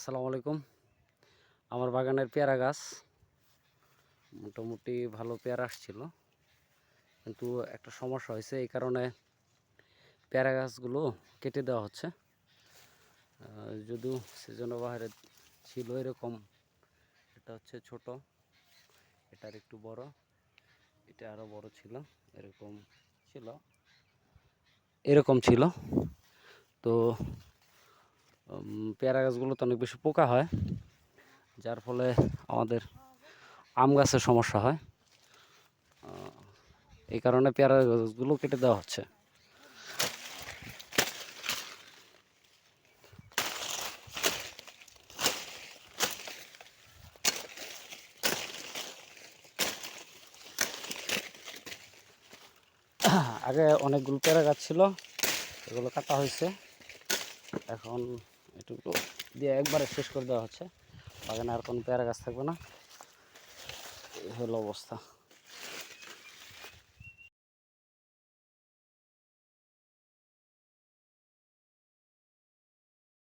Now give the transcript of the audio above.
আসসালামু আলাইকুম। আমার বাগানের পেয়ারা গাছ। মোটামুটি ভালো পেয়ারা আসছিল। কিন্তু একটা সমস্যা হয়েছে, এই কারণে পেয়ারা গাছগুলো কেটে দেওয়া হচ্ছে। যদিও সেজন্য বাহারে ছিল এরকম, এটা হচ্ছে ছোট, এটার একটু বড়, এটা আরও বড় ছিল, এরকম ছিল এরকম ছিল। তো পেয়ারা গাছগুলোতে অনেক বেশি পোকা হয়, যার ফলে আমাদের আম গাছের সমস্যা হয়। এই কারণে পেয়ারা গাছগুলো কেটে দেওয়া হচ্ছে। আগে অনেকগুলো পেয়ারা গাছ ছিল, এগুলো কাটা হয়েছে। এখন এটুকু দিয়ে একবারে শেষ করে দেওয়া হচ্ছে। বাগানে আর কোনো পেয়ারা গাছ থাকবে না। এই হলো অবস্থা।